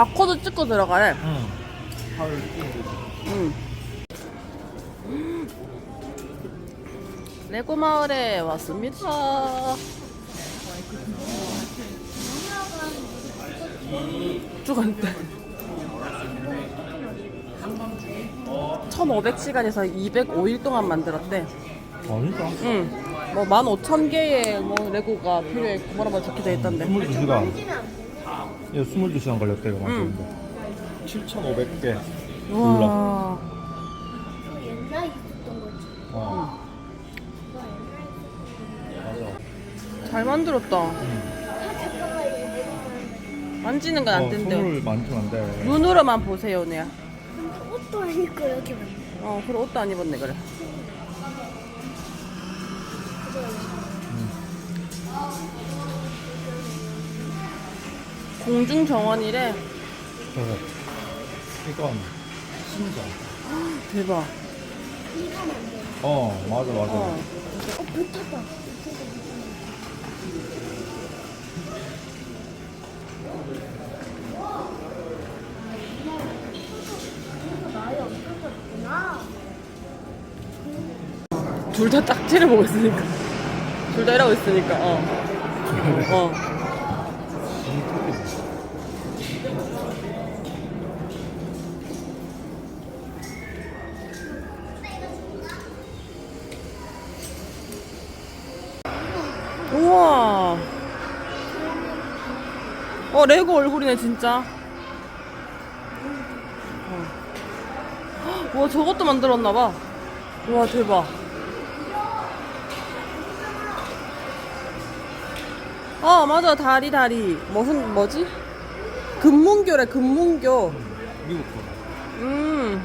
바코드 찍고 들어가래. 응. 응. 레고 마을에 왔습니다. 죽었는데. 1500시간에서 205일 동안 만들었대. 아, 진짜? 응. 뭐 15,000개의 뭐 레고가 필요했고 뭐라고 적혀 돼 있던데. 22시간. 예, 22시간 걸렸대, 이거 만드는데. 7,500개. 와. 그거 옛날에 있었던 거지. 어. 잘 만들었다. 얘기했는데 만지는 건 안 어, 된대요. 손을 만지면 안 돼. 눈으로만 보세요, 오늘. 옷도 안 입고 이렇게 만든 어, 그래 옷도 안 입었네 그래. 공중 정원이래. 저거. 이건 심장. 대박. 어, 맞아, 맞아. 어. 어, 배 탔다. 나이 엄청 컸구나. 둘다 딱지를 보고 있으니까. 둘 다 이러고 있으니까. 어. 어. 우와. 어, 레고 얼굴이네, 진짜. 어. 헉, 우와, 저것도 만들었나봐. 우와, 대박. 어, 맞아. 다리, 다리. 무슨, 뭐지? 금문교래, 금문교. 미국 거. 음.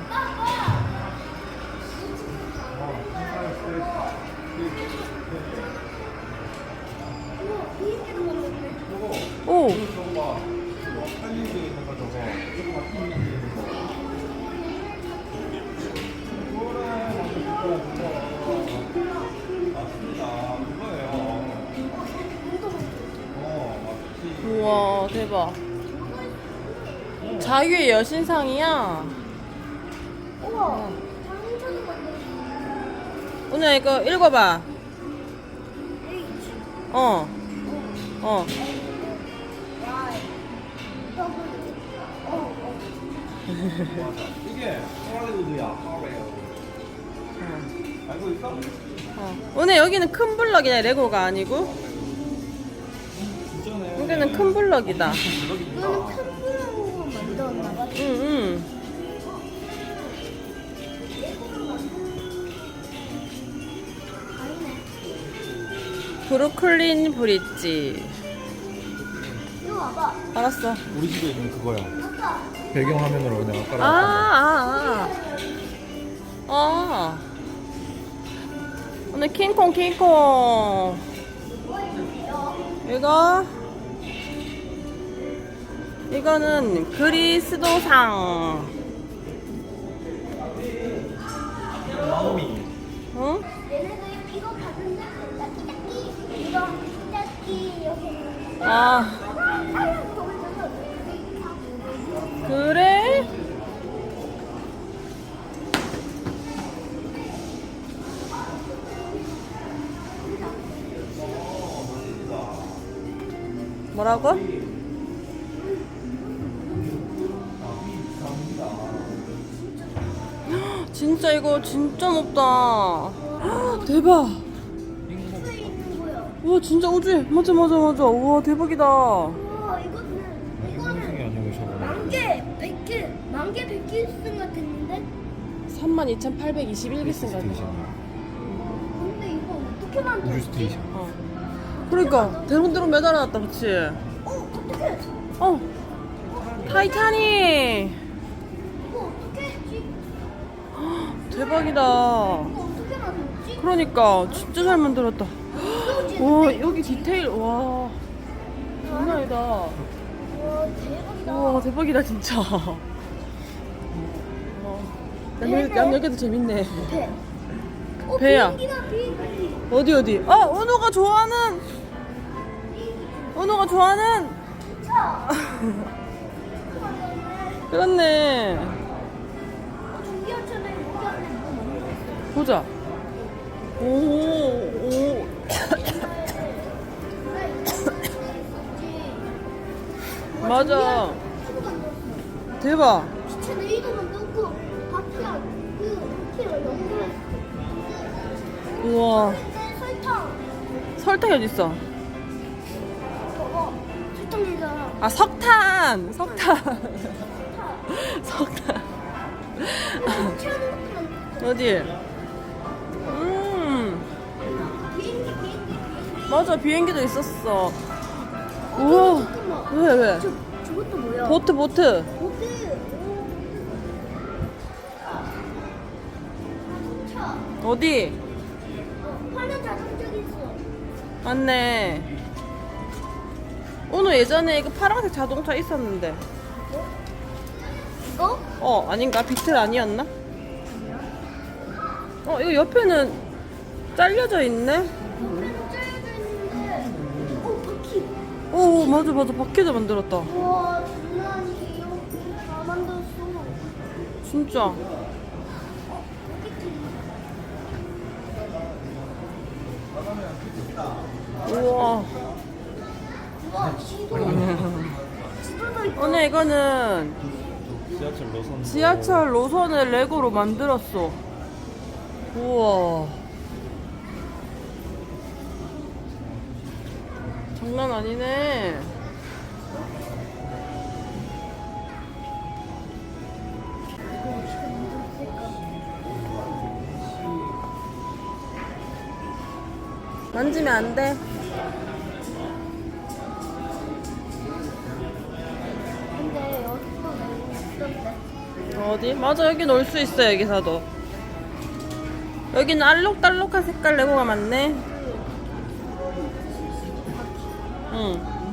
대박. 자유의 여신상이야. 우와. 오늘 이거 읽어봐. 어. 어. 알고 있어? 어. 오늘 여기는 큰 블럭이야, 레고가 아니고. 여기는 큰 블럭이다. 이거는 큰 불로 만들었나 봐. 응, 응. 브루클린 브릿지. 이거 봐봐. 알았어. 우리 집에 있는 그거야. 아빠. 배경 화면으로 내가 아, 깔아놨던 아, 아. 아. 오늘 킹콩, 킹콩. 이거. 이거는 그리스도상. 거. 마음이. 응? 얘네들 이거 이거 여기. 아. 그래? 뭐라고? 진짜 이거 진짜 높다. 대박. 우와 진짜 우주에 맞아 맞아 맞아. 우와 대박이다. 우와 이거는 이거는 이거는 아니고 저거. 만개 백개 만개 백개 쓴 같았는데 32,821개 쓴 거야. 근데 이거 어떻게 우주 만들었지? 스테이션. 어. 그러니까 대롱대롱 매달아놨다, 그치? 어 어떻게? 어, 타이타닉 대박이다. 그러니까 진짜 잘 만들었다. 와 여기 디테일 와 장난 아니다. 와 대박이다. 와 대박이다 진짜. 양, 양 여기도 재밌네. 배. 어, 배야. 어디 어디? 어 은호가 좋아하는 은호가 좋아하는 차. 그렇네. 보자. 오, 오. 맞아. 대박. 기체 그 바퀴를 연결했어. 우와. 설탕 설탕이 어딨어? 저거 설탕이잖아. 아, 석탄. 석탄. 석탄. 어디? 음. 맞아, 비행기도 있었어. 우와. 왜, 왜? 저 저것도 뭐야? 보트, 보트. 보트. 차. 어디? 어, 파란 자동차 있어. 맞네. 오늘 예전에 이거 파란색 자동차 있었는데. 이거? 어, 아닌가? 비틀 아니었나? 어, 이거 옆에는 잘려져 있네? 옆에는 짜여져 있는데. 어 바퀴. 오, 맞아, 맞아. 바퀴도 만들었다. 우와 장난 아니에요. 여기 다 만들었어. 진짜. 우와. 우와 지도. 지도도 있고. 오늘 이거는 지하철 노선. 지하철 노선을 레고로 만들었어. 우와. 장난 아니네. 만지면 안 돼. 근데 여기도. 어디? 맞아 여기 놀수 있어 여기서도 여기는 알록달록한 색깔 레고가 많네. 응